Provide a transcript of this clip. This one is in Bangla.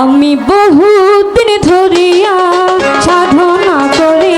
আমি বহুদিন ধরিয়া সাধনা করি।